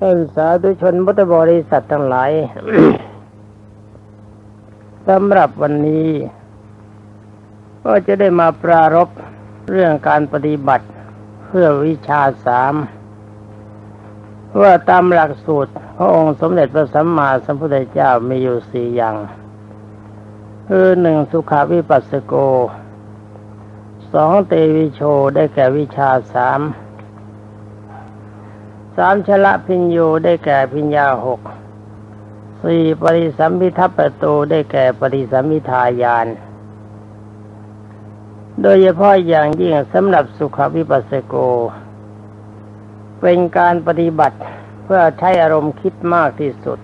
ท่านสาธุชนพุทธบริษัททั้งหลายสำหรับวันนี้ ก็จะได้มาปรารบเรื่องการปฏิบัติเพื่อวิชาสามว่าตามหลักสูตร พระองค์สมเด็จพระสัมมาสัมพุทธเจ้ามีอยู่สี่อย่าง คือหนึ่งสุขาวิปัสสโก สองเตวิโชได้แก่วิชาสาม สามชละพิญโยได้แก่พิญญาหกสี่ปริสัมพิทัปปโตได้แก่ปริสัมพิทายาน โดยเฉพาะอย่างยิ่งสำหรับสุขวิปัสสโก เป็นการปฏิบัติเพื่อใช้อารมณ์คิดมากที่สุด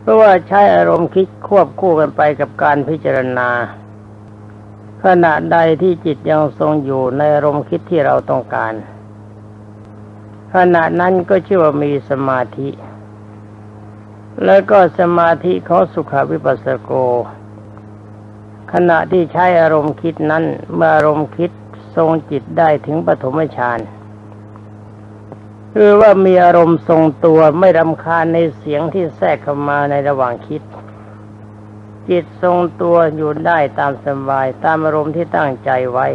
เพราะว่าใช้อารมณ์คิดควบคู่กันไปกับการพิจารณา ขณะใดที่จิตยังทรงอยู่ในอารมณ์คิดที่เราต้องการ ขณะนั้นก็ชื่อว่ามีสมาธิ แล้วก็สมาธิของสุขวิปัสสโก ขณะที่ใช้อารมณ์คิดนั้น เมื่ออารมณ์คิดทรงจิตได้ถึงปฐมฌานคือว่ามีอารมณ์ทรงตัวไม่รำคาญในเสียงที่แทรกเข้ามาในระหว่างคิด จิตทรงตัวอยู่ได้ตามสบายตามอารมณ์ที่ตั้งใจไว้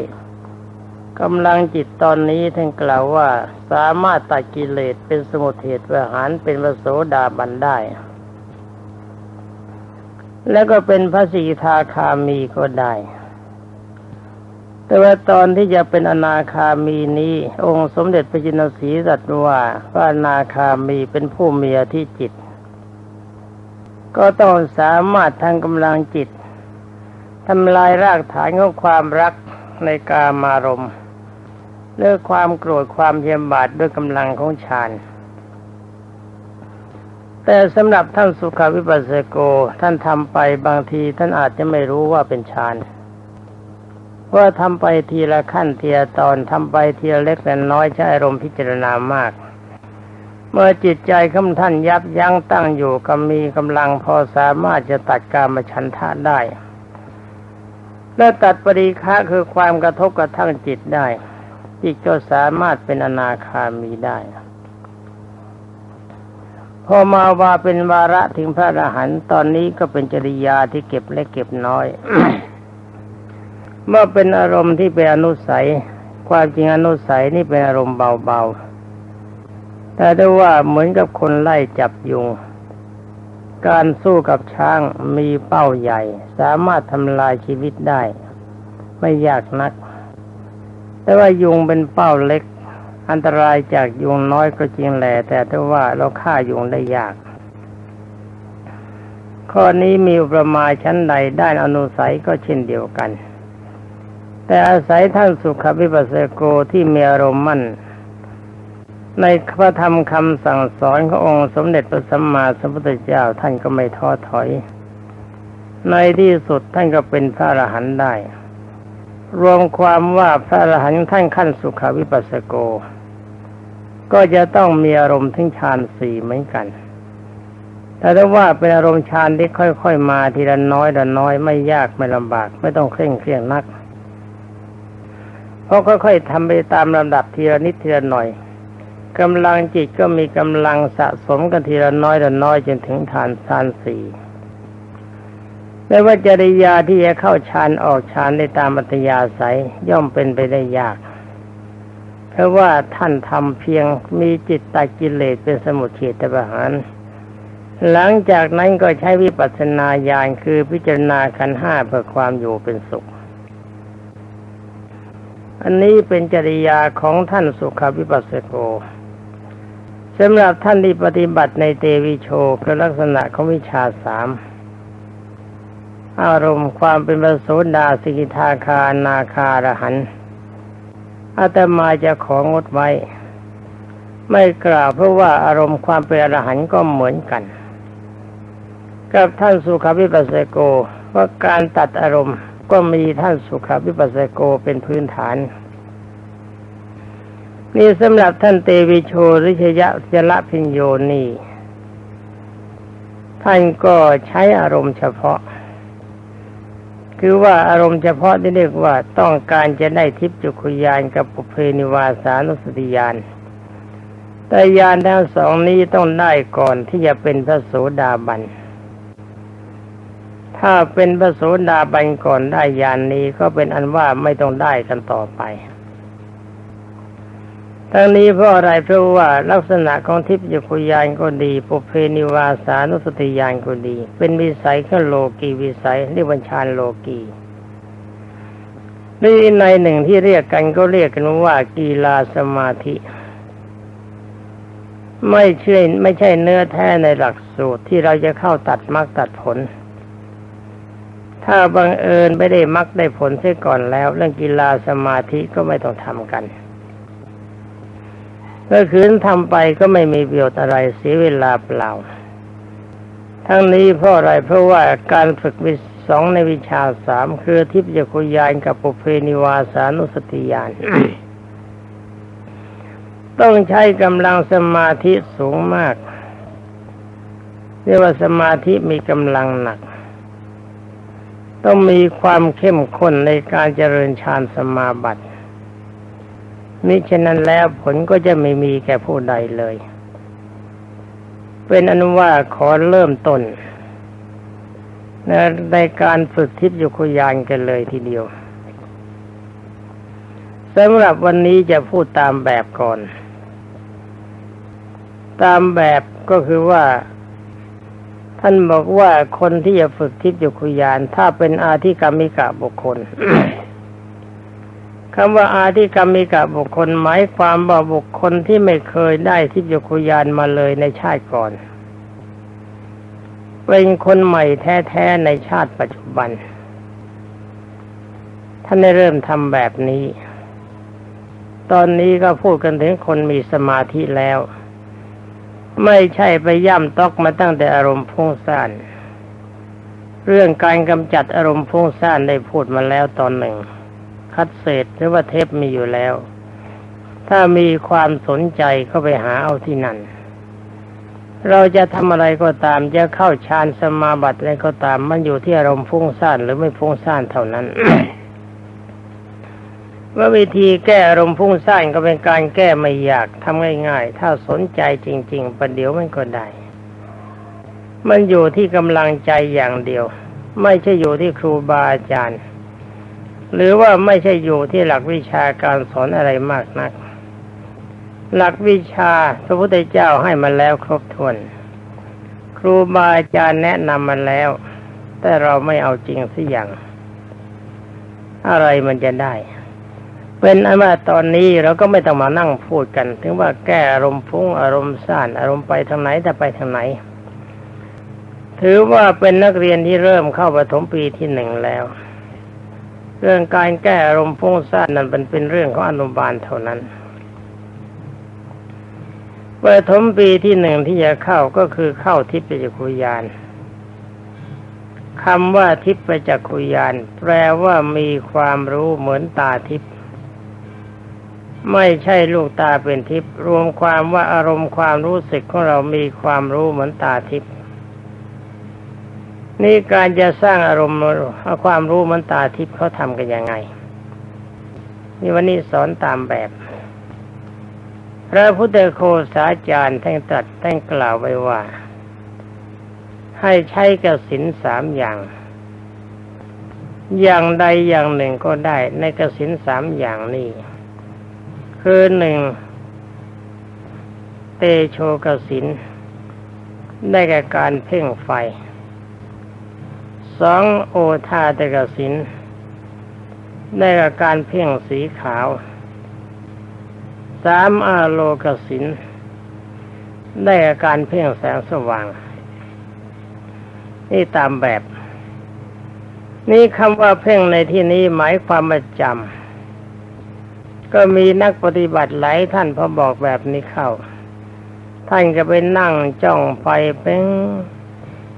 กำลังจิตตอนนี้ท่านกล่าวว่าสามารถตัดกิเลสเป็นสมุทเทศประหารเป็นวโสดาบันได้ แล้วก็เป็นพระสีทาคามีก็ได้ แต่ว่าตอนที่จะเป็นอนาคามีนี้ องค์สมเด็จพระจินสีตรัสว่าพระอนาคามีเป็นผู้มีอธิจิต ก็ต้องสามารถทางกำลังจิตทำลายรากฐานของความรักในกามารมณ์ เลือกความโกรธความเยียมบาดด้วยกำลังของฌานแต่สำหรับท่านสุขวิปัสสโกท่านทำไปบางทีท่านอาจจะไม่รู้ว่าเป็นฌานว่าทำไปทีละขั้นทีละตอนทำไปทีละเล็กและน้อยใช้อารมณ์พิจารณามาก เมื่อจิตใจของท่านยับยั้งตั้งอยู่ก็มีกำลังพอสามารถจะตัดการมฉันทะได้และตัดปริฆะคือความกระทบกระทั่งจิตได้ จิตก็สามารถเป็นอนาคามีได้พอมาว่าเป็นวาระถึงพระอรหันต์ตอนนี้ก็เป็นจริยาที่เก็บเล็กเก็บน้อย เมื่อเป็นอารมณ์ที่เป็นอนุสัย ความจริงอนุสัยนี่เป็นอารมณ์เบาๆ แต่ได้ว่าเหมือนกับคนไล่จับยุง การสู้กับช้างมีเป้าใหญ่ สามารถทำลายชีวิตได้ ไม่ยากนัก แต่ว่ายุงเป็นเป้าเล็ก อันตรายจากยุงน้อยก็จริงแหละแต่ถ้าว่าเราฆ่ายุงได้ยาก ข้อนี้มีประมาณชั้นใดด้านอนุสัยก็เช่นเดียวกัน แต่อาศัยท่านสุขวิปัสสโกที่มีอารมณ์มั่นในพระธรรมคำสั่งสอนขององค์สมเด็จพระสัมมาสัมพุทธเจ้าท่านก็ไม่ท้อถอย ในที่สุดท่านก็เป็นพระอรหันต์ได้ รวมความว่าพระอรหันต์ท่านขั้นสุขวิปัสสโก ก็จะต้องมีอารมณ์ถึงฌานสี่เหมือนกัน แต่ถ้าว่าเป็นอารมณ์ฌานที่ค่อยๆมาทีละน้อยละน้อยไม่ยากไม่ลำบากไม่ต้องเคร่งเครียดนัก เพราะค่อยๆทำไปตามลำดับทีละนิดทีละหน่อยกำลังจิตก็มีกำลังสะสมกันทีละน้อยละน้อยจนถึงฐานฌานสี่ ไม่ว่าจริยาที่จะเข้าฌานออกฌานในตามอัตยาศัยย่อมเป็นไปได้ยาก เพราะว่าท่านทำเพียงมีจิตตกิเลสเป็นสมุทเฉตประหาร หลังจากนั้นก็ใช้วิปัสสนาญาณคือพิจารณาขันห้าเพื่อความอยู่เป็นสุข อันนี้เป็นจริยาของท่านสุขวิปัสสโกสำหรับท่านที่ปฏิบัติในเตวิโชคือลักษณะของวิชาสาม อารมณ์ความเป็นประโสดาสิกิทาคานาคารหันอาตมาจะของดไว้ ไม่กล่าวเพราะว่าอารมณ์ความเป็นอรหันต์ก็เหมือนกัน กับท่านสุขวิปัสสโกว่าการตัดอารมณ์ก็มีท่านสุขวิปัสสโกเป็นพื้นฐานนี่สำหรับท่านเตวิโชริชยะเจละพิญโยนี่ ท่านก็ใช้อารมณ์เฉพาะ คือว่าอารมณ์เฉพาะที่เรียกว่าต้องการจะได้ทิพย์จุคุยานกับปุเพนิวาสานุสติยานแต่ยานทั้งสองนี้ต้องได้ก่อนที่จะเป็นพระโสดาบัน ถ้าเป็นพระโสดาบันก่อนได้ยานนี้ก็เป็นอันว่าไม่ต้องได้กันต่อไป ทั้งนี้เพราะอะไรเพราะว่าลักษณะของทิพยคุยานก็ดีปุเพนิวาสานุสติยานก็ดี เป็นวิสัยขึ้นโลกีวิสัยเรียกวัญชานโลกีนี่ในหนึ่งที่เรียกกันก็เรียกกันว่ากีฬาสมาธิ ไม่ใช่ไม่ใช่เนื้อแท้ในหลักสูตรที่เราจะเข้าตัดมรรคตัดผล ถ้าบังเอิญไม่ได้มรรคได้ผลเสียก่อนแล้ว เรื่องกีฬาสมาธิก็ไม่ต้องทำกัน ก็คืนทำไปก็ไม่มีประโยชน์อะไรเสียเวลาเปล่า ทั้งนี้เพราะอะไรเพราะว่าการฝึกวิสองในวิชาสามคือทิพยคุยานกับปุเพนิวาสานุสติยานต้องใช้กำลังสมาธิสูงมาก เรียกว่าสมาธิมีกำลังหนัก ต้องมีความเข้มข้นในการเจริญฌานสมาบัติ มิฉะนั้นแล้วผลก็จะไม่มีแก่ผู้ใดเลย เป็นอนุว่าขอเริ่มต้นในการฝึกทิพยุคุยานกันเลยทีเดียวสำหรับวันนี้จะพูดตามแบบก่อน ตามแบบก็คือว่า ท่านบอกว่าคนที่จะฝึกทิพยุคุยาน ถ้าเป็นอาธิกรรมิกะบุคคล คำว่าอาธิกรรมิกะบุคคลหมายความว่าบุคคลที่ไม่เคยได้ทิพยคุยานมาเลยในชาติก่อน เป็นคนใหม่แท้ๆในชาติปัจจุบัน ท่านได้เริ่มทำแบบนี้ ตอนนี้ก็พูดกันถึงคนมีสมาธิแล้ว ไม่ใช่ไปย่ำตอกมาตั้งแต่อารมณ์พุ่งซ่านเรื่องการกำจัดอารมณ์พุ่งซ่านได้พูดมาแล้วตอนหนึ่ง คัดเศษหรือว่าเทปมีอยู่แล้ว ถ้ามีความสนใจก็ไปหาเอาที่นั่น เราจะทำอะไรก็ตามจะเข้าฌานสมาบัติอะไรก็ตาม มันอยู่ที่อารมณ์ฟุ้งซ่านหรือไม่ฟุ้งซ่านเท่านั้นว่าวิธีแก้อารมณ์ฟุ้งซ่านก็เป็นการแก้ไม่ยากทำง่ายๆ ถ้าสนใจจริง ๆประเดี๋ยวมันก็ได้ มันอยู่ที่กำลังใจอย่างเดียว ไม่ใช่อยู่ที่ครูบาอาจารย์ หรือว่าไม่ใช่อยู่ที่หลักวิชาการสอนอะไรมากนัก หลักวิชาพระพุทธเจ้าให้มาแล้วครบถ้วน ครูบาอาจารย์แนะนำมาแล้ว แต่เราไม่เอาจริงสักอย่าง อะไรมันจะได้ เป็นอันว่าตอนนี้เราก็ไม่ต้องมานั่งพูดกัน ถึงว่าแก้อารมณ์ฟุ้งอารมณ์ซ่านอารมณ์ไปทางไหนแต่ไปทางไหน ถือว่าเป็นนักเรียนที่เริ่มเข้าปฐมปีที่หนึ่งแล้ว เรื่องการแก้อารมณ์ฟุ้งซ่านนั้นเป็นเป็นเรื่องของอนุบาลเท่านั้นปฐมปีที่หนึ่งที่จะเข้าก็คือเข้าทิพยจักรยานคำว่าทิพยจักรยาน แปลว่ามีความรู้เหมือนตาทิพย์ไม่ใช่ลูกตาเป็นทิพย์รวมความว่าอารมณ์ความรู้สึกของเรามีความรู้เหมือนตาทิพย์ นี่การจะสร้างอารมณ์เอาความรู้มันตาทิพย์เขาทำกันยังไง นี่วันนี้สอนตามแบบ พระพุทธโคสาจารย์ท่านตรัสท่านกล่าวไว้ว่า ให้ใช้กสินสามอย่าง อย่างใดอย่างหนึ่งก็ได้ในกสินสามอย่างนี้ คือหนึ่งเตโชกสินได้แก่การเพ่งไฟ สองโอทาตกสินได้กับการเพ่งสีขาวสามอาโลกสินได้กับการเพ่งแสงสว่าง นี่ตามแบบ นี่คำว่าเพ่งในที่นี้หมายความประจำก็มีนักปฏิบัติหลายท่านพอบอกแบบนี้เข้า ท่านก็ไปนั่งจ้องไฟเพ่ง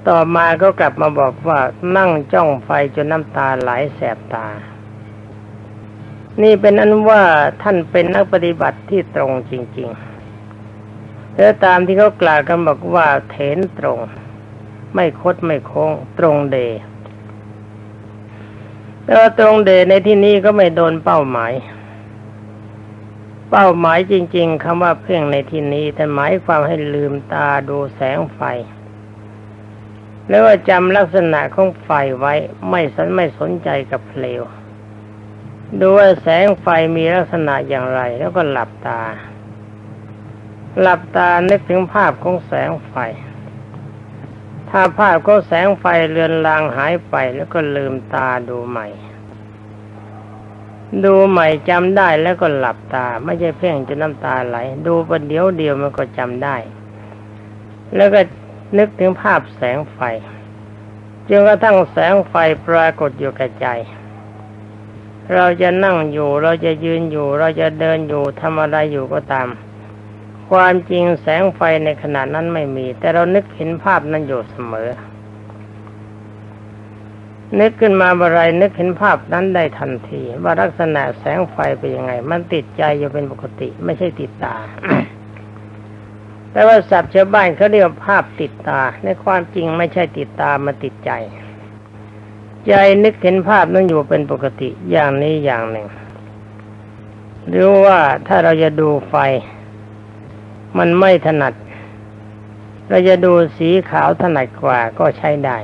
ต่อมาก็กลับมาบอกว่านั่งจ้องไฟจนน้ำตาไหลแสบตา นี่เป็นอันว่าท่านเป็นนักปฏิบัติที่ตรงจริง ๆ แล้วตามที่เขากล่าวกันบอกว่าเถนตรง ไม่คดไม่โค้งตรงเดแล้วตรงเดในที่นี้ก็ไม่โดนเป้าหมาย เป้าหมายจริง ๆคำว่าเพ่งในที่นี้แต่หมายความให้ลืมตาดูแสงไฟ แล้วว่าจำลักษณะของไฟไว้ไม่สนไม่สนใจกับเพลว ดูว่าแสงไฟมีลักษณะอย่างไร แล้วก็หลับตา หลับตานึกถึงภาพของแสงไฟ ถ้าภาพของแสงไฟเลือนลางหายไปแล้วก็ลืมตาดูใหม่ ดูใหม่จำได้แล้วก็หลับตา ไม่ใช่เพ่งจนน้ำตาไหล ดูประเดี๋ยวเดียวมันก็จำได้ แล้วก็ นึกถึงภาพแสงไฟจนกระทั่งแสงไฟปรากฏอยู่กับใจ เราจะนั่งอยู่เราจะยืนอยู่ เราจะเดินอยู่ทำอะไรอยู่ก็ตาม ความจริงแสงไฟในขณะนั้นไม่มี แต่เรานึกเห็นภาพนั้นอยู่เสมอ นึกขึ้นมาเมื่อไรนึกเห็นภาพนั้นได้ทันที ว่าลักษณะแสงไฟเป็นยังไง มันติดใจอยู่เป็นปกติ ไม่ใช่ติดตา แต่ว่าศัพท์ชาวบ้านเขาเรียกว่าภาพติดตา ในความจริงไม่ใช่ติดตามาติดใจ ใจนึกเห็นภาพนั้นอยู่เป็นปกติอย่างนี้อย่างหนึ่ง หรือว่าถ้าเราจะดูไฟ มันไม่ถนัด เราจะดูสีขาวถนัดกว่าก็ใช้ได้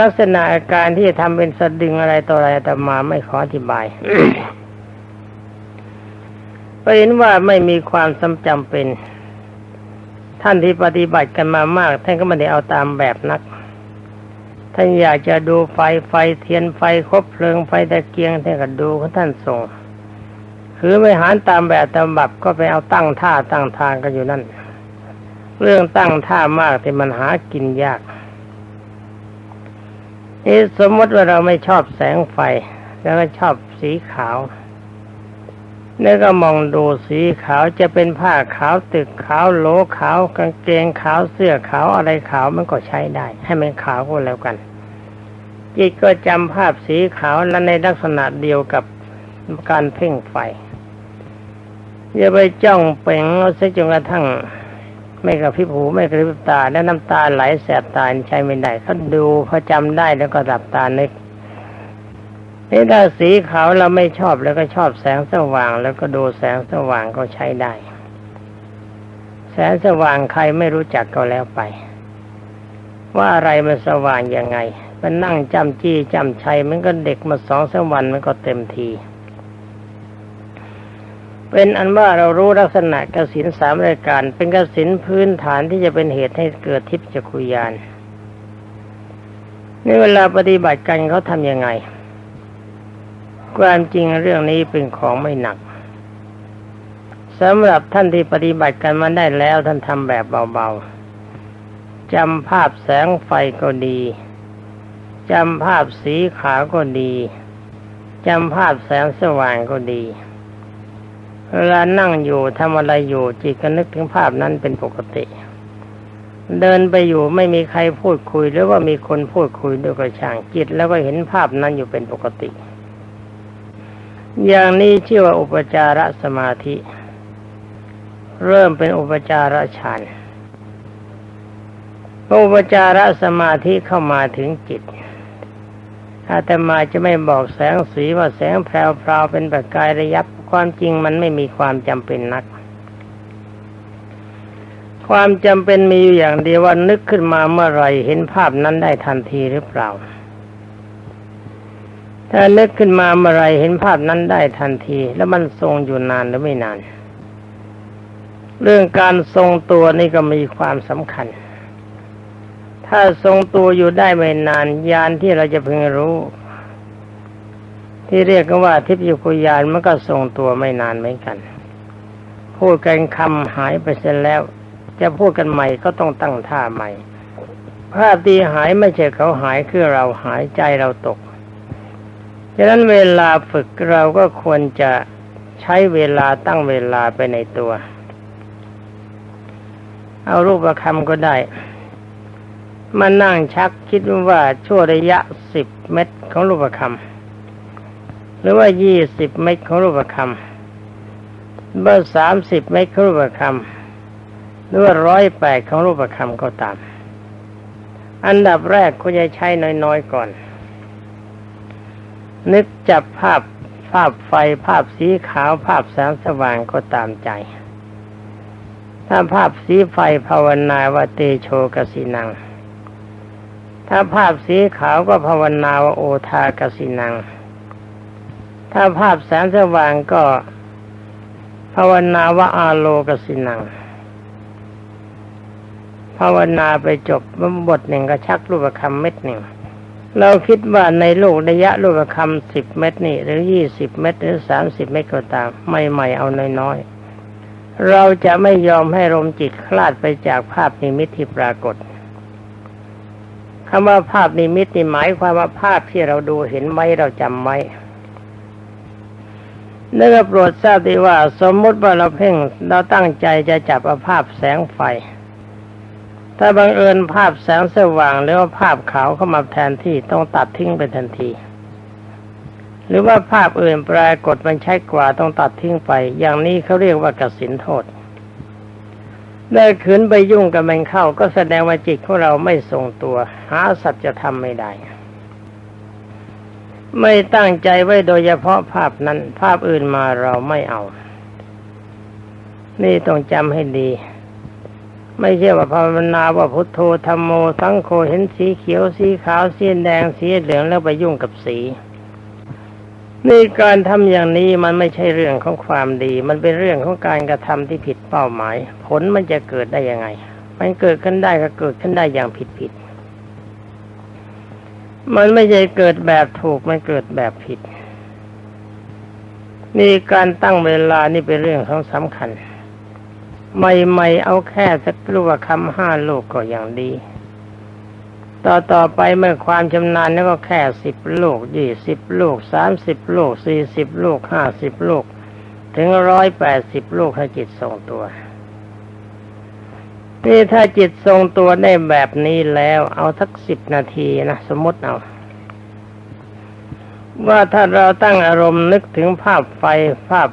ลักษณะอาการที่จะทำเป็นสะดึงอะไรต่ออะไรแต่มาไม่ขออธิบาย ก็เห็นว่าไม่มีความสำจำเป็น ท่านที่ปฏิบัติกันมามาก ท่านก็ไม่ได้เอาตามแบบนัก ท่านอยากจะดูไฟไฟเทียนไฟคบเพลิงไฟตะเกียงท่านก็ดูของท่านส่งคือไม่หารตามแบบตามบับก็ไปเอาตั้งท่าตั้งทางกันอยู่นั่น เรื่องตั้งท่ามากที่มันหากินยากนี่สมมติว่าเราไม่ชอบแสงไฟ แล้วก็ชอบสีขาว แล้วก็มองดูสีขาวจะเป็นผ้าขาวตึกขาวโหลขาวกางเกงขาวเสื้อขาวอะไรขาวมันก็ใช้ได้ ให้มันขาวก็แล้วกัน จิตก็จำภาพสีขาวและในลักษณะเดียวกับการเพ่งไฟอย่าไปจ้องเป่งเอาซะจนกระทั่งไม่กระพริบหูไม่กระพริบตา แล้วน้ำตาไหลแสบตาใช้ไม่ได้เขาดูเขาจำได้แล้วก็หลับตานึก นี่ถ้าสีขาวเราไม่ชอบแล้วก็ชอบแสงสว่าง แล้วก็ดูแสงสว่างก็ใช้ได้ แสงสว่างใครไม่รู้จักก็แล้วไป ว่าอะไรมันสว่างยังไง มันนั่งจำจี้จำชัยมันก็เด็กมาสองสามวันมันก็เต็มที เป็นอันว่าเรารู้ลักษณะกสินสามรายการ เป็นกสินพื้นฐานที่จะเป็นเหตุให้เกิดทิพย์จักรยานในเวลาปฏิบัติกันเขาทำยังไง ความจริงเรื่องนี้เป็นของไม่หนักสำหรับท่านที่ปฏิบัติกันมาได้แล้วท่านทำแบบเบาๆจำภาพแสงไฟก็ดีจำภาพสีขาวก็ดีจำภาพแสงสว่างก็ดีเวลานั่งอยู่ทำอะไรอยู่จิตก็นึกถึงภาพนั้นเป็นปกติ เดินไปอยู่ไม่มีใครพูดคุยหรือว่ามีคนพูดคุยด้วยก็ช่างจิต แล้วก็เห็นภาพนั้นอยู่เป็นปกติ อย่างนี้ชื่อว่าอุปจารสมาธิ เริ่มเป็นอุปจารฌานอุปจารสมาธิเข้ามาถึงจิตอาตมาจะไม่บอกแสงสีว่าแสงแพรวๆเป็นประกายระยับความจริงมันไม่มีความจำเป็นนัก ความจำเป็นมีอยู่อย่างเดียวว่านึกขึ้นมาเมื่อไรเห็นภาพนั้นได้ทันทีหรือเปล่า ถ้านึกขึ้นมาเมื่อไรเห็นภาพนั้นได้ทันที แล้วมันทรงอยู่นานหรือไม่นาน เรื่องการทรงตัวนี่ก็มีความสำคัญ ถ้าทรงตัวอยู่ได้ไม่นานยานที่เราจะพึงรู้ ที่เรียกกันว่าทิพยคุยานมันก็ทรงตัวไม่นานเหมือนกัน พูดกันคำหายไปเสร็จแล้ว จะพูดกันใหม่ก็ต้องตั้งท่าใหม่ภาพตีหายไม่ใช่เขาหายคือเราหายใจเราตก ฉะนั้นเวลาฝึกเราก็ควรจะใช้เวลาตั้งเวลาไปในตัว เอารูปประคำก็ได้ มานั่งชักคิดว่าช่วระยะสิบเมตรของรูปประคำหรือว่ายี่สิบเมตรของรูปคำเบอร์สามสิบเมตรของรูปคำหรือว่าร้อยแปดของรูปคำก็ตาม อันดับแรกคุณจะใช้น้อยๆก่อน นึกจับภาพภาพไฟภาพสีขาวภาพแสงสว่างก็ตามใจ ถ้าภาพสีไฟภาวนาว่าเตโชกสินัง ถ้าภาพสีขาวก็ภาวนาว่าโอทากสินัง ถ้าภาพแสงสว่างก็ภาวนาว่าอาโลกสินัง ภาวนาไปจบบทหนึ่งก็ชักรูปคำเม็ดหนึ่ง เราคิดว่าในโลกระยะรูปคำสิบเม็ดนี่หรือยี่สิบเม็ดหรือสามสิบเม็ดก็ตามไม่ใหม่เอาน้อยๆเราจะไม่ยอมให้ลมจิตคลาดไปจากภาพนิมิตที่ปรากฏคำว่าภาพนิมิตนี่หมายความว่าภาพที่เราดูเห็นไว้เราจำไว้นึกโปรดทราบดีว่า สมมติว่าเราเพ่งเราตั้งใจจะจับอาภาพแสงไฟ ถ้าบังเอิญภาพแสงสว่างหรือว่าภาพขาวเข้ามาแทนที่ต้องตัดทิ้งไปทันที หรือว่าภาพอื่นปรากฏมันใช้กว่าต้องตัดทิ้งไป อย่างนี้เขาเรียกว่ากสินโทษได้ขืนไปยุ่งกับมันเข้า ก็แสดงว่าจิตของเราไม่ทรงตัว หาสัจธรรมไม่ได้ ไม่ตั้งใจไว้โดยเฉพาะภาพนั้น ภาพอื่นมาเราไม่เอา นี่ต้องจำให้ดี ไม่ใช่ว่าภาวนาว่าพุทโธธรรมโมสังโฆเห็นสีเขียวสีขาวสีแดงสีเหลืองแล้วไปยุ่งกับสีนี่การทำอย่างนี้มันไม่ใช่เรื่องของความดี มันเป็นเรื่องของการกระทำที่ผิดเป้าหมาย ผลมันจะเกิดได้ยังไง มันเกิดขึ้นได้ก็เกิดขึ้นได้อย่างผิดผิด มันไม่ใช่เกิดแบบถูก มันเกิดแบบผิด นี่การตั้งเวลานี่เป็นเรื่องของสำคัญ ใหม่ๆเอาแค่สักลูกคำห้าลูกก็อย่างดี ต่อต่อไปเมื่อความชำนาญนี่ก็แค่สิบลูกยี่สิบลูกสามสิบลูกสี่สิบลูกห้าสิบลูก ถึงร้อยแปดสิบลูกให้จิตทรงตัวนี่ถ้าจิตทรงตัวได้แบบนี้แล้วเอาสักสิบนาทีนะสมมติเอา ว่าถ้าเราตั้งอารมณ์นึกถึงภาพไฟภาพ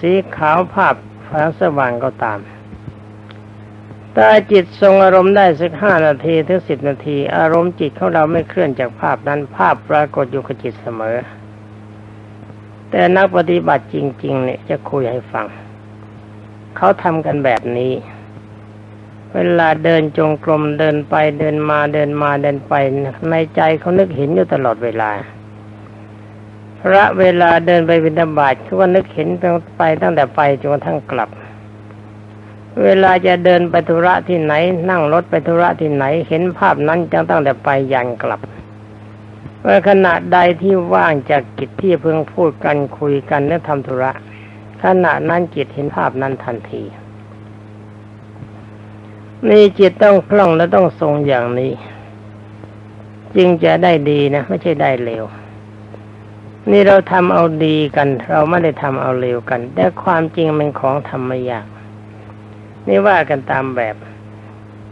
สีขาวภาพ แสงสว่างก็ตามถ้าจิตทรงอารมณ์ได้สักห้านาทีถึงสิบนาที อารมณ์จิตของเราไม่เคลื่อนจากภาพนั้นภาพปรากฏอยู่กับจิตเสมอ แต่นักปฏิบัติจริง ๆ เนี่ยจะคุยให้ฟัง เขาทำกันแบบนี้ เวลาเดินจงกรมเดินไปเดินมาเดินมาเดินไปในใจเขานึกเห็นอยู่ตลอดเวลา ระเวลาเดินไปบิณฑบาตก็นึกเห็นไปตั้งแต่ไปจนกระทั่งกลับ เวลาจะเดินไปธุระที่ไหน นั่งรถไปธุระที่ไหน เห็นภาพนั้นจังตั้งแต่ไปยันกลับเมื่อขณะใดที่ว่างจากกิจที่เพิ่งพูดกันคุยกันและทำธุระ ขณะนั้นจิตเห็นภาพนั้นทันทีนี่จิตต้องคล่องและต้องทรงอย่างนี้ จึงจะได้ดีนะ ไม่ใช่ได้เร็ว นี่เราทำเอาดีกัน เราไม่ได้ทำเอาเร็วกัน แต่ความจริงเป็นของธรรมยากนี่ว่ากันตามแบบ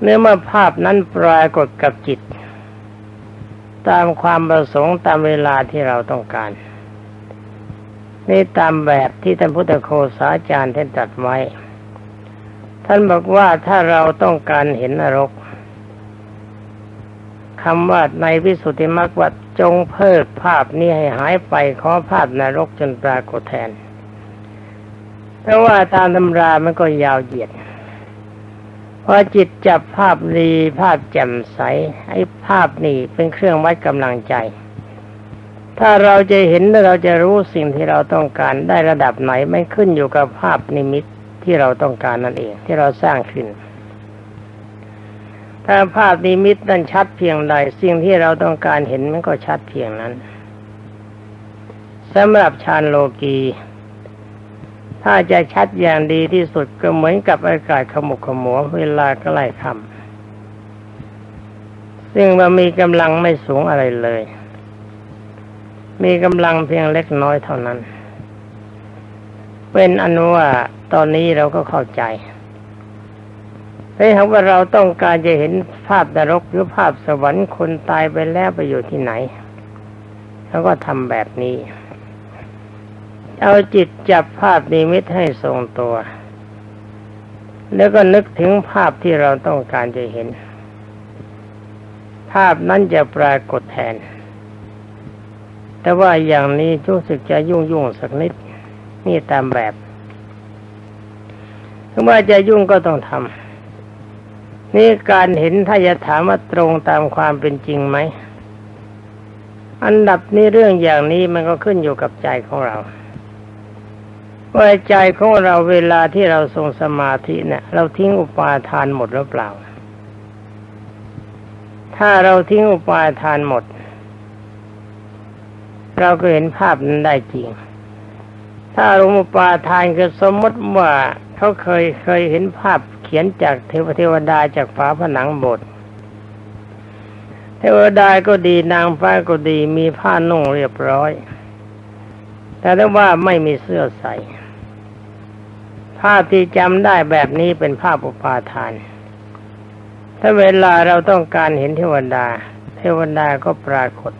เนื้อมาภาพนั้นปรากฏกับจิต ตามความประสงค์ตามเวลาที่เราต้องการ นี่ตามแบบที่ท่านพุทธโคสาจารย์ท่านตรัสไว้ ท่านบอกว่าถ้าเราต้องการเห็นนรกคำว่าในวิสุทธิมรรควัด จงเพิกภาพนี้ให้หายไปขอภาพนรกจนปรากฏแทน เพราะว่าตามตำรามันก็ยาวเหยียดพอจิตจับภาพดีภาพแจ่มใสไอ้ภาพนี่เป็นเครื่องวัดกำลังใจ ถ้าเราจะเห็นและเราจะรู้สิ่งที่เราต้องการได้ระดับไหนไม่ขึ้นอยู่กับภาพนิมิตที่เราต้องการนั่นเอง ที่เราสร้างขึ้น ถ้าภาพนิมิตนั้นชัดเพียงใด สิ่งที่เราต้องการเห็นมันก็ชัดเพียงนั้นสำหรับฌานโลกี ถ้าจะชัดอย่างดีที่สุดก็เหมือนกับอากาศขมุกขมัวเวลาใกล้ค่ำซึ่งมันมีกำลังไม่สูงอะไรเลย มีกำลังเพียงเล็กน้อยเท่านั้น เป็นอนุว่าตอนนี้เราก็เข้าใจ ถ้าหากว่าเราต้องการจะเห็นภาพนรกหรือภาพสวรรค์คนตายไปแล้วไปอยู่ที่ไหนเขาก็ทำแบบนี้ เอาจิตจับภาพนิมิตให้ทรงตัว แล้วก็นึกถึงภาพที่เราต้องการจะเห็น ภาพนั้นจะปรากฏแทน แต่ว่าอย่างนี้รู้สึกจะยุ่งยุ่งสักนิดนี่ตามแบบถึงว่าจะยุ่งก็ต้องทำ นี่การเห็นถ้าจะถามว่าตรงตามความเป็นจริงไหม อันดับนี้เรื่องอย่างนี้มันก็ขึ้นอยู่กับใจของเราว่าใจของเราเวลาที่เราทรงสมาธิเนี่ย เราทิ้งอุปาทานหมดหรือเปล่า ถ้าเราทิ้งอุปาทานหมด เราก็เห็นภาพนั้นได้จริง ถ้าอารมณ์อุปาทานคือสมมติว่าเขาเคยเคยเห็นภาพ ขียนจากเทวเทวดาจากฝาผนังบสถ์เทวดาก็ดีนางฟ้าก็ดีมีผ้านุ่งเรียบร้อย แต่ถ้าว่าไม่มีเสื้อใส่ภาพที่จำได้แบบนี้เป็นภาพอุปาทาน ถ้าเวลาเราต้องการเห็นเทวดา เทวดาก็ปรากฏ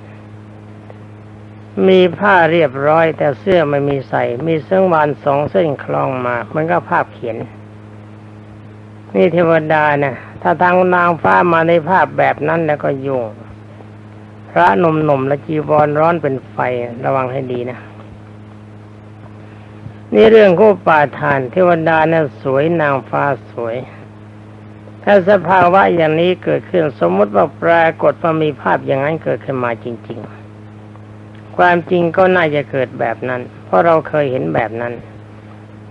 มีผ้าเรียบร้อย แต่เสื้อไม่มีใส่ มีเส้นวานสองเส้นคล้องมา มันก็ภาพเขียน นี่เทวดานะถ้าทางนางฟ้ามาในภาพแบบนั้นแล้วก็ยุ่งพระหนุ่มๆและจีวรร้อนเป็นไฟระวังให้ดีนะนี่เรื่องคู่ป่าทานเทวดานะ่ะสวยนางฟ้าสวย ถ้าสภาวะอย่างนี้เกิดขึ้นสมมติว่าปรากฏว่ามีภาพอย่างนั้นเกิดขึ้นมาจริง ๆ ความจริงก็น่าจะเกิดแบบนั้น เพราะเราเคยเห็นแบบนั้น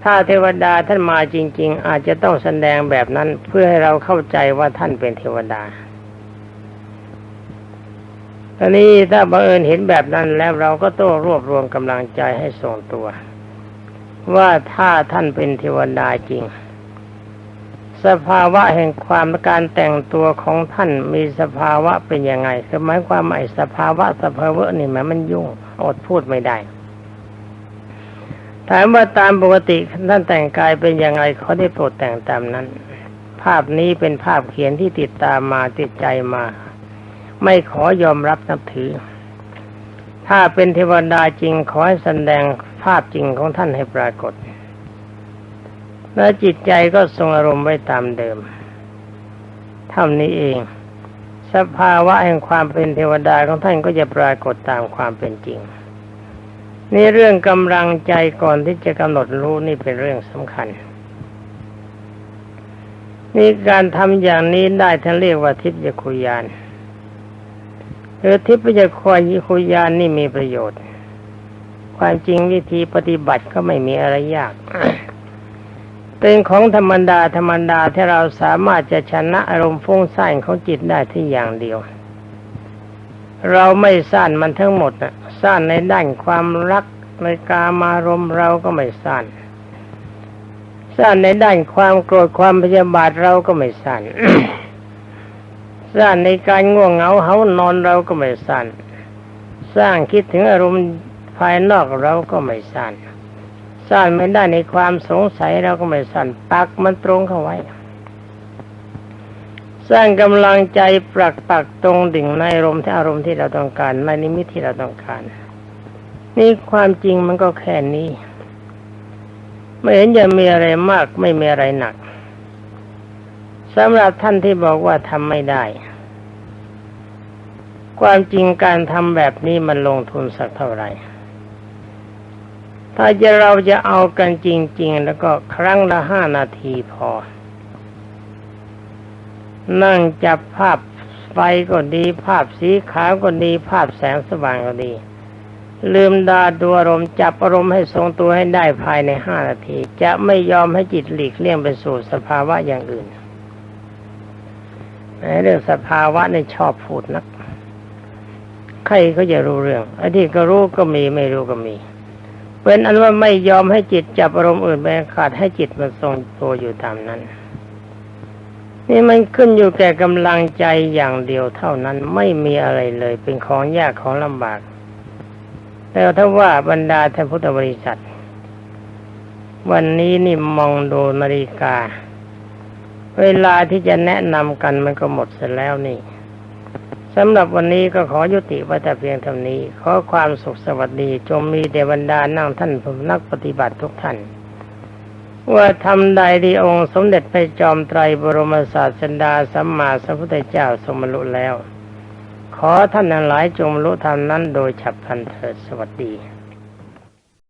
ถ้าเทวดาท่านมาจริง ๆ อาจจะต้องแสดงแบบนั้นเพื่อให้เราเข้าใจว่าท่านเป็นเทวดาตอนนี้ถ้าบังเอิญเห็นแบบนั้นแล้วเราก็ต้องรวบรวมกำลังใจให้ทรงตัว ว่าถ้าท่านเป็นเทวดาจริง สภาวะแห่งความการแต่งตัวของท่านมีสภาวะเป็นยังไงคือหมายความว่าไอ้สภาวะสภาวะนี่หมมันยุ่งอดพูดไม่ได้ ถามว่าตามปกติท่านแต่งกายเป็นยังไงเขาได้โปรดแต่งตามนั้น ภาพนี้เป็นภาพเขียนที่ติดตามมาติดใจมา ไม่ขอยอมรับนับถือ ถ้าเป็นเทวดาจริงขอให้แสดงภาพจริงของท่านให้ปรากฏ และจิตใจก็ทรงอารมณ์ไว้ตามเดิมเท่านี้เอง สภาวะแห่งความเป็นเทวดาของท่านก็จะปรากฏตามความเป็นจริง นี่เรื่องกำลังใจก่อนที่จะกำหนดรู้นี่เป็นเรื่องสำคัญนี่การทำอย่างนี้ได้ท่านเรียกว่าทิพยคุยานหรือทิพยคุยานนี่มีประโยชน์ ความจริงวิธีปฏิบัติก็ไม่มีอะไรยาก เป็นของธรรมดาธรรมดาที่เราสามารถจะชนะอารมณ์ฟุ้งซ่านของจิตได้ที่อย่างเดียว เราไม่ซ่านมันทั้งหมดนะ ซ่านในด้านความรักในกามารมเราก็ไม่ซ่านซ่านในด้านความโกรธความพยาบาทเราก็ไม่ซ่านซ่านในการง่วงเหงาเหานอนเราก็ไม่ซ่านสร้างคิดถึงอารมณ์ภายนอกเราก็ไม่ซ่านซ่านไม่ได้ในความสงสัยเราก็ไม่ซ่านปักมันตรงเข้าไว้ สร้างกำลังใจปรักปักตรงดิ่งในอารมณ์ที่อารมณ์ที่เราต้องการในนิมิตที่เราต้องการ นี่ความจริงมันก็แค่นี้ ไม่เห็นจะมีอะไรมากไม่มีอะไรหนักสำหรับท่านที่บอกว่าทำไม่ได้ ความจริงการทำแบบนี้มันลงทุนสักเท่าไหร่ ถ้าจะเราจะเอากันจริง ๆ แล้วก็ครั้งละห้านาทีพอ นั่งจับภาพไฟก็ดี ภาพสีขาวก็ดี ภาพแสงสว่างก็ดี ลืมดาดูอารมณ์จับอารมณ์ให้ทรงตัวให้ได้ภายในห้านาที จะไม่ยอมให้จิตหลีกเลี่ยงไปสู่สภาวะอย่างอื่นเรื่องสภาวะในชอบพูดนัก ใครก็จะรู้เรื่องไอ้ที่ก็รู้ก็มีไม่รู้ก็มีเป็นอันว่าไม่ยอมให้จิตจับอารมณ์อื่นไปขาดให้จิตมันทรงตัวอยู่ตามนั้น นี่มันขึ้นอยู่แก่กำลังใจอย่างเดียวเท่านั้นไม่มีอะไรเลย เป็นของยากของลำบาก แต่ถ้าว่าบรรดาท่านพุทธบริษัท วันนี้นี่มองดูนาฬิกา เวลาที่จะแนะนำกันมันก็หมดเสร็จแล้วนี่สำหรับวันนี้ก็ขอยุติไว้แต่เพียงเท่านี้ ขอความสุขสวัสดีจงมีเดบรรดานั่งท่านผู้นักปฏิบัติทุกท่าน ว่าทำใดดีองค์สมเด็จพระจอมไตรบรมศาสดาสัมมาสัมพุทธเจ้าทรงบรรลุแล้วขขอท่านทั้งหลายจงรู้ธรรมนั้นโดยฉับพลันเถิดสวัสดี